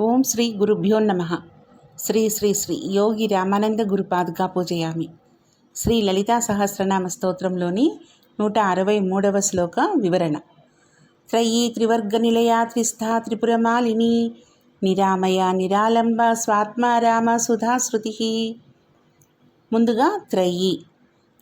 ఓం శ్రీ గురుభ్యో నమ. శ్రీ శ్రీ శ్రీ యోగి రామానంద గురుపాదుకా పూజయామి. శ్రీ లలితా సహస్రనామ స్తోత్రంలోని నూట అరవై మూడవ శ్లోక వివరణ. త్రయీ త్రివర్గ నిలయా త్రిస్థా త్రిపురమాలిని నిరామయ నిరాలంబ స్వాత్మారామ సుధాశ్రుతి ముందుగా త్రయీ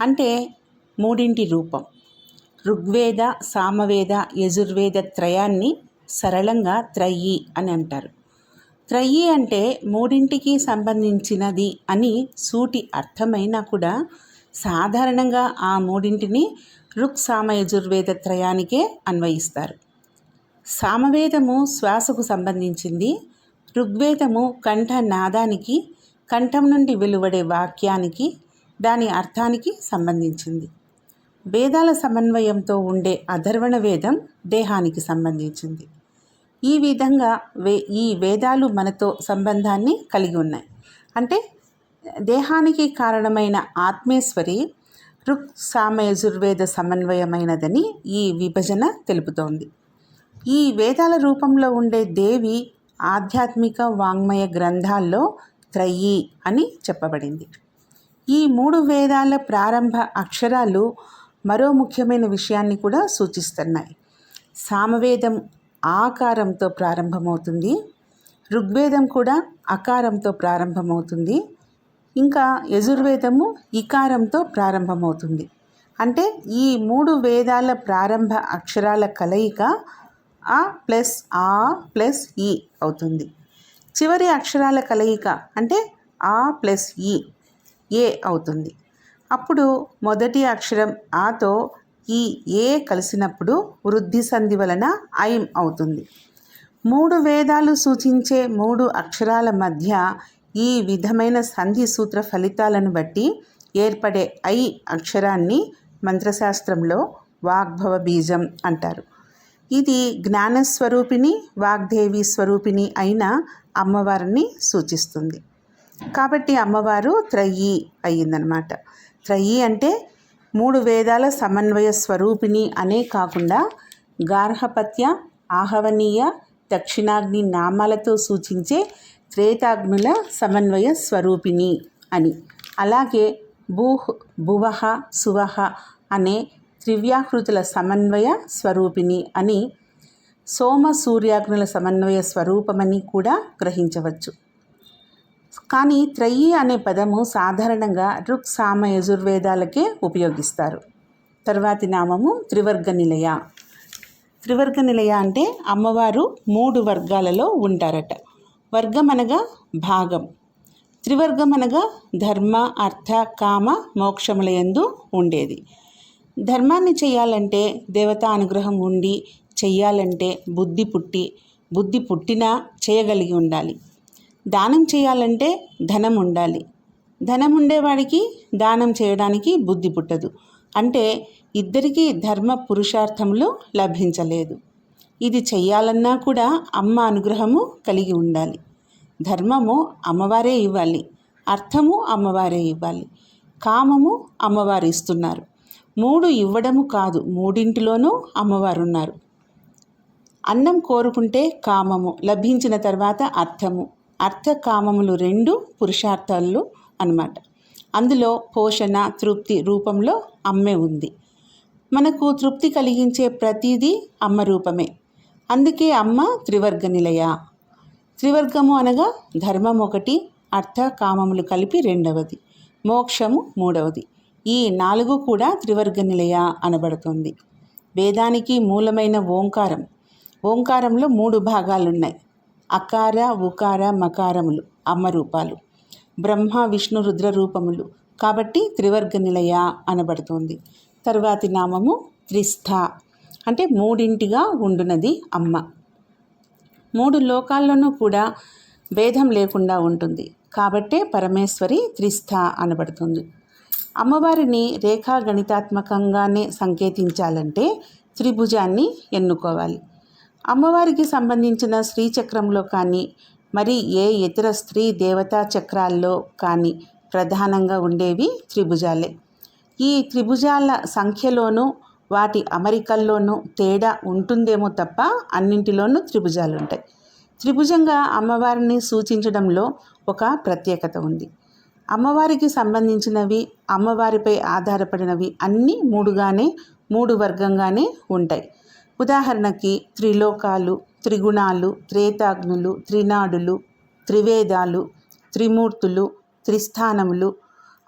అంటే మూడింటి రూపం. ఋగ్వేద సామవేద యజుర్వేద త్రయాన్ని సరళంగా త్రయీ అని అంటారు. త్రయీ అంటే మూడింటికి సంబంధించినది అని సూటి అర్థమైనా కూడా సాధారణంగా ఆ మూడింటిని ఋక్ సామయజుర్వేద త్రయానికే అన్వయిస్తారు. సామవేదము శ్వాసకు సంబంధించింది ఋగ్వేదము కంఠ నాదానికి కంఠం నుండి వెలువడే వాక్యానికి దాని అర్థానికి సంబంధించింది. వేదాల సమన్వయంతో ఉండే అధర్వణ వేదం దేహానికి సంబంధించింది. ఈ విధంగా వే ఈ వేదాలు మనతో సంబంధాన్ని కలిగి ఉన్నాయి. అంటే దేహానికి కారణమైన ఆత్మేశ్వరి రుక్ సామ యజుర్వేద సమన్వయమైనదని ఈ విభజన తెలుపుతోంది. ఈ వేదాల రూపంలో ఉండే దేవి ఆధ్యాత్మిక వాంగ్మయ గ్రంథాల్లో త్రయి అని చెప్పబడింది. ఈ మూడు వేదాల ప్రారంభ అక్షరాలు మరో ముఖ్యమైన విషయాన్ని కూడా సూచిస్తున్నాయి. సామవేదం ఆకారంతో ప్రారంభమవుతుంది. ఋగ్వేదం కూడా అకారంతో ప్రారంభమవుతుంది. ఇంకా యజుర్వేదము ఇకారంతో ప్రారంభమవుతుంది. అంటే ఈ మూడు వేదాల ప్రారంభ అక్షరాల కలయిక ఆ ప్లస్ ఆ ప్లస్ ఈ అవుతుంది. చివరి అక్షరాల కలయిక అంటే ఆ ప్లస్ ఈ ఏ అవుతుంది. అప్పుడు మొదటి అక్షరం ఆతో ఈ ఏ కలిసినప్పుడు వృద్ధి సంధి వలన ఐం అవుతుంది. మూడు వేదాలు సూచించే మూడు అక్షరాల మధ్య ఈ విధమైన సంధి సూత్ర ఫలితాలను బట్టి ఏర్పడే ఐ అక్షరాన్ని మంత్రశాస్త్రంలో వాగ్భవ బీజం అంటారు. ఇది జ్ఞానస్వరూపిణి వాగ్దేవి స్వరూపిణి అయిన అమ్మవారిని సూచిస్తుంది. కాబట్టి అమ్మవారు త్రయీ అయ్యిందనమాట త్రయీ అంటే మూడు వేదాల సమన్వయ స్వరూపిణి అనే కాకుండా గార్హపత్య ఆహవనీయ దక్షిణాగ్ని నామాలతో సూచించే త్రేతాగ్నుల సమన్వయ స్వరూపిణి అని. అలాగే భూహ్ భువహ సువహ అనే త్రివ్యాహృతుల సమన్వయ స్వరూపిణి అని సోమ సూర్యాగ్నుల సమన్వయ స్వరూపమని కూడా గ్రహించవచ్చు. కానీ త్రయి అనే పదము సాధారణంగా రుక్ సామ యజుర్వేదాలకే ఉపయోగిస్తారు. తర్వాతి నామము త్రివర్గ నిలయ. త్రివర్గ నిలయ అంటే అమ్మవారు మూడు వర్గాలలో ఉంటారట. వర్గం అనగా భాగం. త్రివర్గం అనగా ధర్మ అర్థ కామ మోక్షములయందు ఉండేది. ధర్మాన్ని చేయాలంటే దేవతా అనుగ్రహం ఉండి చెయ్యాలంటే బుద్ధి పుట్టి బుద్ధి పుట్టినా చేయగలిగి ఉండాలి. దానం చేయాలంటే ధనం ఉండాలి. ధనం ఉండేవాడికి దానం చేయడానికి బుద్ధి పుట్టదు. అంటే ఇద్దరికీ ధర్మ పురుషార్థములు లభించలేదు. ఇది చెయ్యాలన్నా కూడా అమ్మ అనుగ్రహము కలిగి ఉండాలి. ధర్మము అమ్మవారే ఇవ్వాలి. అర్థము అమ్మవారే ఇవ్వాలి. కామము అమ్మవారు ఇస్తున్నారు. మూడు ఇవ్వడము కాదు మూడింటిలోనూ అమ్మవారు ఉన్నారు అన్నం కోరుకుంటే కామము లభించిన తర్వాత అర్థము. అర్థకామములు రెండు పురుషార్థాలు అన్నమాట. అందులో పోషణ తృప్తి రూపంలో అమ్మే ఉంది. మనకు తృప్తి కలిగించే ప్రతిదీ అమ్మ రూపమే. అందుకే అమ్మ త్రివర్గ నిలయ. త్రివర్గము అనగా ధర్మం ఒకటి అర్థ కామములు కలిపి రెండవది మోక్షము మూడవది. ఈ నాలుగు కూడా త్రివర్గ నిలయ అనబడుతుంది. వేదానికి మూలమైన ఓంకారం. ఓంకారంలో మూడు భాగాలున్నాయి. అకార ఉకార మకారములు అమ్మ రూపాలు బ్రహ్మ విష్ణు రుద్ర రూపములు. కాబట్టి త్రివర్గ నిలయ అనబడుతుంది. తరువాతి నామము త్రిస్థ. అంటే మూడింటిగా ఉండునది అమ్మ. మూడు లోకాల్లోనూ కూడా భేదం లేకుండా ఉంటుంది. కాబట్టే పరమేశ్వరి త్రిస్థ అనబడుతుంది. అమ్మవారిని రేఖా గణితాత్మకంగానే సంకేతించాలంటే త్రిభుజాన్ని ఎన్నుకోవాలి. అమ్మవారికి సంబంధించిన శ్రీచక్రంలో కానీ మరి ఏ ఇతర స్త్రీ దేవతా చక్రాల్లో కానీ ప్రధానంగా ఉండేవి త్రిభుజాలే. ఈ త్రిభుజాల సంఖ్యలోనూ వాటి అమరికల్లోనూ తేడా ఉంటుందేమో తప్ప అన్నింటిలోనూ త్రిభుజాలు ఉంటాయి. త్రిభుజంగా అమ్మవారిని సూచించడంలో ఒక ప్రత్యేకత ఉంది. అమ్మవారికి సంబంధించినవి అమ్మవారిపై ఆధారపడినవి అన్నీ మూడుగానే మూడు వర్గంగానే ఉంటాయి. ఉదాహరణకి త్రిలోకాలు త్రిగుణాలు త్రేతాగ్నులు త్రినాడులు త్రివేదాలు త్రిమూర్తులు త్రిస్థానములు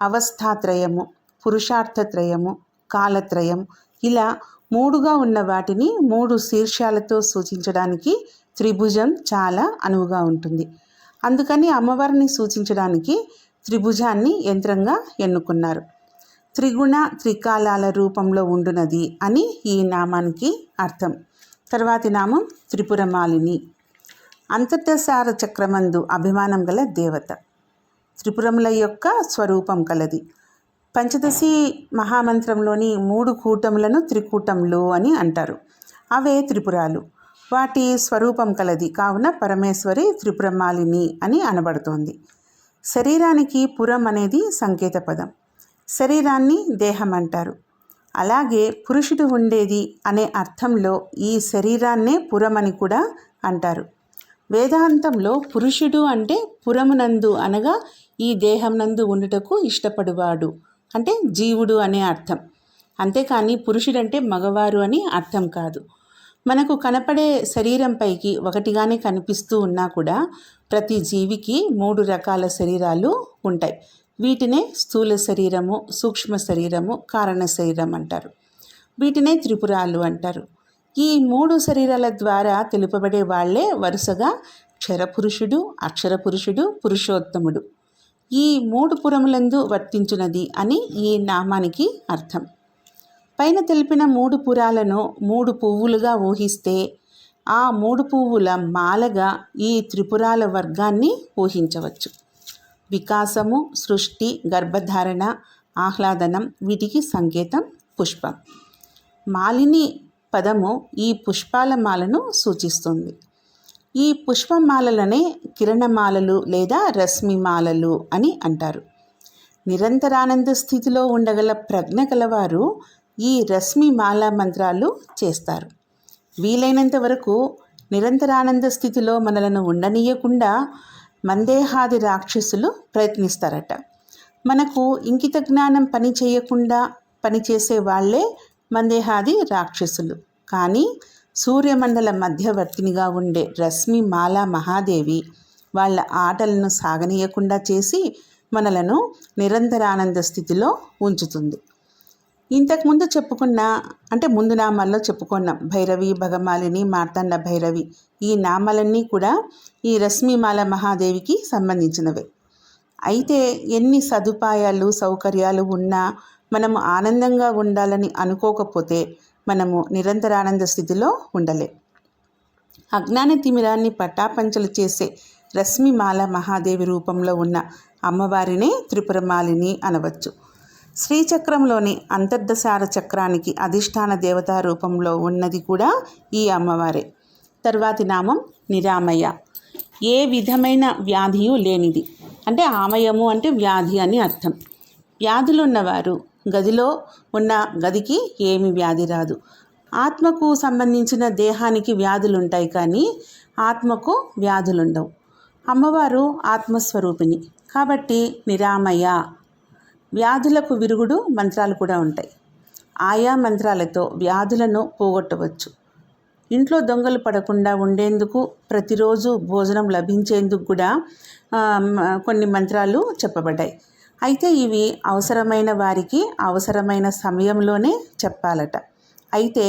అవస్థాత్రయము పురుషార్థత్రయము కాలత్రయం ఇలా మూడుగా ఉన్న వాటిని మూడు శీర్షాలతో సూచించడానికి త్రిభుజం చాలా అనువుగా ఉంటుంది. అందుకని అమ్మవారిని సూచించడానికి త్రిభుజాన్ని యంత్రంగా ఎన్నుకున్నారు. త్రిగుణ త్రికాలాల రూపంలో ఉండునది అని ఈ నామానికి అర్థం. తర్వాతి నామం త్రిపురమాలిని. అంతర్దశార చక్రమందు అభిమానం గల దేవత. త్రిపురముల యొక్క స్వరూపం కలది. పంచదశి మహామంత్రంలోని మూడు కూటములను త్రికూటములు అని అంటారు. అవే త్రిపురాలు. వాటి స్వరూపం కలది. కావున పరమేశ్వరి త్రిపురమాలిని అని అనబడుతోంది. శరీరానికి పురం అనేది సంకేత పదం. శరీరాన్ని దేహం అంటారు అలాగే పురుషుడు ఉండేది అనే అర్థంలో ఈ శరీరాన్నే పురమని కూడా అంటారు. వేదాంతంలో పురుషుడు అంటే పురమునందు అనగా ఈ దేహం నందు ఉండుటకు ఇష్టపడువాడు అంటే జీవుడు అనే అర్థం. అంతేకాని పురుషుడంటే మగవారు అని అర్థం కాదు. మనకు కనపడే శరీరంపైకి ఒకటిగానే కనిపిస్తూ ఉన్నా కూడా ప్రతి జీవికి మూడు రకాల శరీరాలు ఉంటాయి. వీటినే స్థూల శరీరము సూక్ష్మ శరీరము కారణ శరీరం అంటారు. వీటినే త్రిపురాలు అంటారు. ఈ మూడు శరీరాల ద్వారా తెలుపబడే వాళ్ళే వరుసగా క్షరపురుషుడు అక్షరపురుషుడు పురుషోత్తముడు. ఈ మూడు పురములందు వర్తించునది అని ఈ నామానికి అర్థం. పైన తెలిపిన మూడు పురాలను మూడు పువ్వులుగా ఊహిస్తే ఆ మూడు పువ్వుల మాలగా ఈ త్రిపురాల వర్గాన్ని ఊహించవచ్చు. వికాసము సృష్టి గర్భధారణ ఆహ్లాదనం వీటికి సంకేతం పుష్పం. మాలిని పదము ఈ పుష్పాల మాలను సూచిస్తుంది. ఈ పుష్పమాలలనే కిరణమాలలు లేదా రశ్మిమాలలు అని అంటారు. నిరంతరానంద స్థితిలో ఉండగల ప్రజ్ఞ కలవారు ఈ రశ్మిమాల మంత్రాలు చేస్తారు. వీలైనంత వరకు నిరంతరానంద స్థితిలో మనలను ఉండనీయకుండా మందేహాది రాక్షసులు ప్రయత్నిస్తారట. మనకు ఇంకిత జ్ఞానం పని చేయకుండా పనిచేసే వాళ్ళే మందేహాది రాక్షసులు. కానీ సూర్యమండల మధ్యవర్తినిగా ఉండే రశ్మి మాలా మహాదేవి వాళ్ళ ఆటలను సాగనీయకుండా చేసి మనలను నిరంతరానంద స్థితిలో ఉంచుతుంది. ఇంతకుముందు చెప్పుకున్న అంటే ముందు నామాల్లో చెప్పుకున్నాం భైరవి భగమాలిని మార్తాండ భైరవి ఈ నామాలన్నీ కూడా ఈ రశ్మిమాల మహాదేవికి సంబంధించినవే. అయితే ఎన్ని సదుపాయాలు సౌకర్యాలు ఉన్నా మనము ఆనందంగా ఉండాలని అనుకోకపోతే మనము నిరంతరానంద స్థితిలో ఉండలే. అజ్ఞాన తిమిరాన్ని పట్టాపంచలు చేసే రశ్మిమాల మహాదేవి రూపంలో ఉన్న అమ్మవారినే త్రిపురమాలిని అనవచ్చు. శ్రీచక్రంలోని అంతర్దశార చక్రానికి అధిష్టాన దేవతా రూపంలో ఉన్నది కూడా ఈ అమ్మవారే. తర్వాతి నామం నిరామయ ఏ విధమైన వ్యాధియు లేనిది. అంటే ఆమయము అంటే వ్యాధి అని అర్థం. వ్యాధులున్నవారు గదిలో ఉన్న గదికి ఏమి వ్యాధి రాదు. ఆత్మకు సంబంధించిన దేహానికి వ్యాధులు ఉంటాయి కానీ ఆత్మకు వ్యాధులుండవు. అమ్మవారు ఆత్మస్వరూపిణి. కాబట్టి నిరామయ వ్యాధులకు విరుగుడు మంత్రాలు కూడా ఉంటాయి. ఆయా మంత్రాలతో వ్యాధులను పోగొట్టవచ్చు. ఇంట్లో దొంగలు పడకుండా ఉండేందుకు ప్రతిరోజు భోజనం లభించేందుకు కూడా కొన్ని మంత్రాలు చెప్పబడ్డాయి. అయితే ఇవి అవసరమైన వారికి అవసరమైన సమయంలోనే చెప్పాలట. అయితే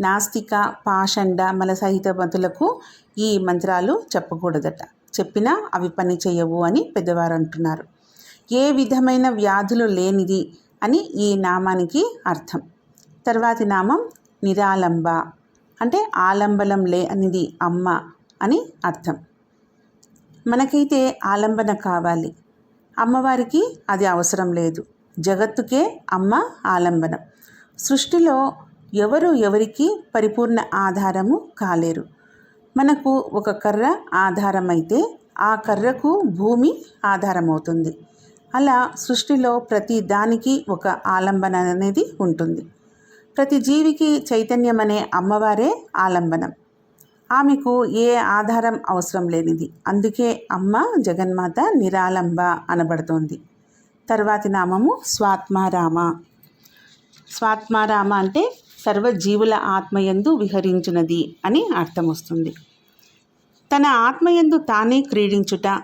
నాస్తిక పాషండ మలసహిత మతులకు ఈ మంత్రాలు చెప్పకూడదట. చెప్పినా అవి పని చేయవు అని పెద్దవారు అంటున్నారు. ఏ విధమైన వ్యాధులు లేనిది అని ఈ నామానికి అర్థం. తర్వాతి నామం నిరాలంబ. అంటే ఆలంబనం లేనిది అమ్మ అని అర్థం. మనకైతే ఆలంబన కావాలి. అమ్మవారికి అది అవసరం లేదు. జగత్తుకే అమ్మ ఆలంబనం. సృష్టిలో ఎవరు ఎవరికి పరిపూర్ణ ఆధారము కాలేరు. మనకు ఒక కర్ర ఆధారమైతే ఆ కర్రకు భూమి ఆధారమవుతుంది. అలా సృష్టిలో ప్రతి దానికి ఒక ఆలంబన అనేది ఉంటుంది. ప్రతి జీవికి చైతన్యం అనే అమ్మవారే ఆలంబనం. ఆమెకు ఏ ఆధారం అవసరం లేనిది. అందుకే అమ్మ జగన్మాత నిరాలంబ అనబడుతోంది. తర్వాతి నామము స్వాత్మారామ. స్వాత్మారామ అంటే సర్వజీవుల ఆత్మయందు విహరించున్నది అని అర్థం వస్తుంది. తన ఆత్మయందు తానే క్రీడించుట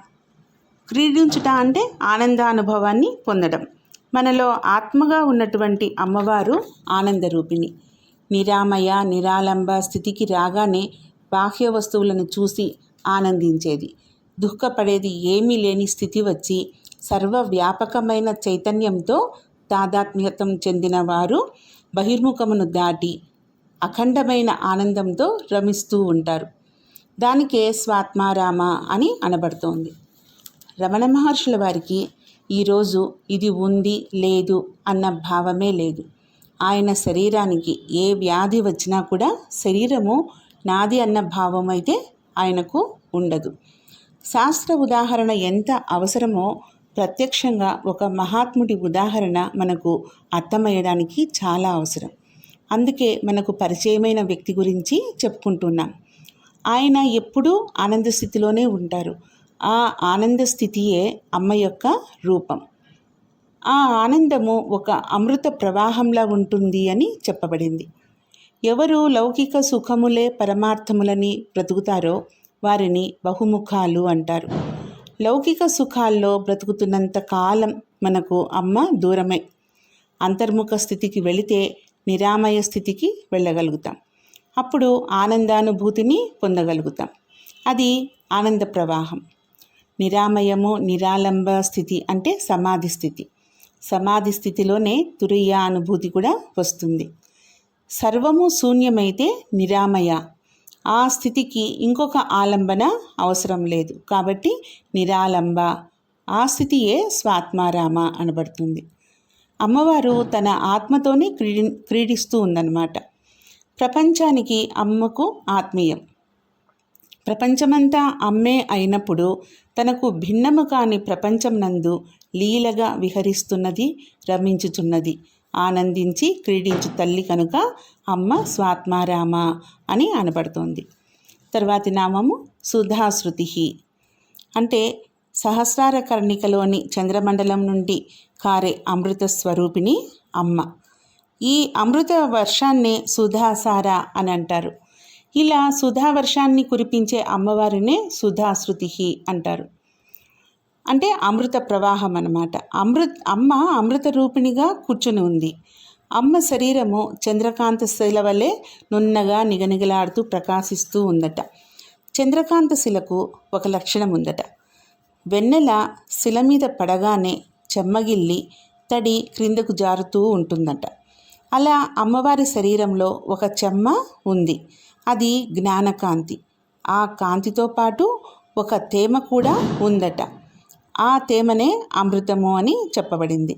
క్రీడించుట అంటే ఆనందానుభవాన్ని పొందడం. మనలో ఆత్మగా ఉన్నటువంటి అమ్మవారు ఆనందరూపిణి. నిరామయ నిరాలంబ స్థితికి రాగానే బాహ్య వస్తువులను చూసి ఆనందించేది. దుఃఖపడేది ఏమీ లేని స్థితి వచ్చి సర్వవ్యాపకమైన చైతన్యంతో తాదాత్మ్యతం చెందిన వారు బహిర్ముఖమును దాటి అఖండమైన ఆనందంతో రమిస్తూ ఉంటారు. దానికే స్వాత్మారామ అని అనబడుతోంది. రమణ మహర్షుల వారికి ఈరోజు ఇది ఉంది లేదు అన్న భావమే లేదు. ఆయన శరీరానికి ఏ వ్యాధి వచ్చినా కూడా శరీరము నాది అన్న భావం అయితే ఆయనకు ఉండదు. శాస్త్ర ఉదాహరణ ఎంత అవసరమో ప్రత్యక్షంగా ఒక మహాత్ముడి ఉదాహరణ మనకు అర్థమయ్యడానికి చాలా అవసరం. అందుకే మనకు పరిచయమైన వ్యక్తి గురించి చెప్పుకుంటున్నాం. ఆయన ఎప్పుడూ ఆనంద స్థితిలోనే ఉంటారు. ఆ ఆనంద స్థితియే అమ్మ యొక్క రూపం. ఆ ఆనందము ఒక అమృత ప్రవాహంలా ఉంటుంది అని చెప్పబడింది. ఎవరు లౌకిక సుఖములే పరమార్థములని బ్రతుకుతారో వారిని బహుముఖాలు అంటారు. లౌకిక సుఖాల్లో బ్రతుకుతున్నంత కాలం మనకు అమ్మ దూరమే. అంతర్ముఖ స్థితికి వెళితే నిరామయ స్థితికి వెళ్ళగలుగుతాం. అప్పుడు ఆనందానుభూతిని పొందగలుగుతాం. అది ఆనంద ప్రవాహం. నిరామయము నిరాలంబ స్థితి అంటే సమాధి స్థితి. సమాధి స్థితిలోనే తురియ అనుభూతి కూడా వస్తుంది. సర్వము శూన్యమైతే నిరామయ. ఆ స్థితికి ఇంకొక ఆలంబన అవసరం లేదు. కాబట్టి నిరాలంబ. ఆ స్థితియే స్వాత్మారామ అనబడుతుంది. అమ్మవారు తన ఆత్మతోనే క్రీడి క్రీడిస్తూ ఉందన్నమాట. ప్రపంచానికి అమ్మకు ఆత్మీయం. ప్రపంచమంతా అమ్మే అయినప్పుడు తనకు భిన్నము కాని ప్రపంచం నందు లీలగా విహరిస్తున్నది రమించుచున్నది. ఆనందించి క్రీడించు తల్లి కనుక అమ్మ స్వాత్మారామ అని అనబడుతోంది. తర్వాతి నామము సుధాశ్రుతి. అంటే సహస్రార కర్ణికలోని చంద్రమండలం నుండి కారే అమృత స్వరూపిణి అమ్మ. ఈ అమృత వర్షాన్నే సుధాసార అని అంటారు. ఇలా సుధా వర్షాన్ని కురిపించే అమ్మవారినే సుధాశృతి అంటారు. అంటే అమృత ప్రవాహం అన్నమాట. అమృత్ అమ్మ అమృత రూపిణిగా కూర్చుని ఉంది. అమ్మ శరీరము చంద్రకాంత శిల వలె నున్నగా నిగనిగలాడుతూ ప్రకాశిస్తూ ఉందట. చంద్రకాంత శిలకు ఒక లక్షణం ఉందట. వెన్నెల శిల మీద పడగానే చెమ్మగిల్లి తడి క్రిందకు జారుతూ ఉంటుందట. అలా అమ్మవారి శరీరంలో ఒక చెమ్మ ఉంది. అది జ్ఞానకాంతి. ఆ కాంతితో పాటు ఒక తేమ కూడా ఉందట. ఆ తేమనే అమృతము అని చెప్పబడింది.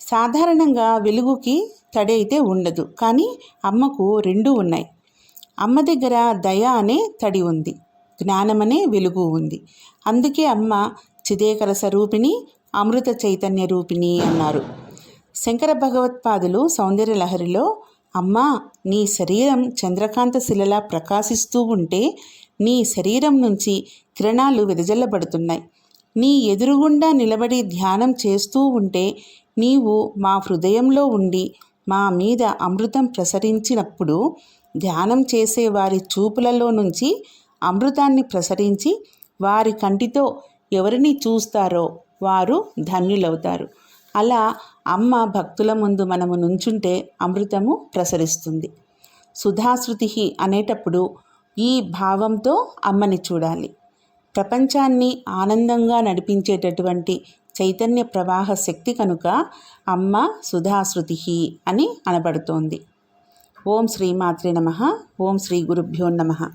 సాధారణంగా వెలుగుకి తడి అయితే ఉండదు కానీ అమ్మకు రెండు ఉన్నాయి. అమ్మ దగ్గర దయ అనే తడి ఉంది జ్ఞానమనే వెలుగు ఉంది. అందుకే అమ్మ చిదేకర స్వరూపిణి అమృత చైతన్య రూపిణి అన్నారు. శంకర భగవత్పాదులు సౌందర్యలహరిలో అమ్మా నీ శరీరం చంద్రకాంత శిలలా ప్రకాశిస్తూ ఉంటే నీ శరీరం నుంచి కిరణాలు వెదజల్లబడుతున్నాయి నీ ఎదురుగుండా నిలబడి ధ్యానం చేస్తూ ఉంటే నీవు మా హృదయంలో ఉండి మా మీద అమృతం ప్రసరించినప్పుడు ధ్యానం చేసే వారి చూపులలో నుంచి అమృతాన్ని ప్రసరించి వారి కంటితో ఎవరిని చూస్తారో వారు ధన్యులవుతారు. అలా అమ్మ భక్తుల ముందు మనము నుంచుంటే అమృతము ప్రసరిస్తుంది. సుధాశృతి అనేటప్పుడు ఈ భావంతో అమ్మని చూడాలి. ప్రపంచాన్ని ఆనందంగా నడిపించేటటువంటి చైతన్య ప్రవాహ శక్తి కనుక అమ్మ సుధాశృతి అని అనబడుతోంది. ఓం శ్రీమాత్రే నమ. ఓం శ్రీ గురుభ్యో నమ.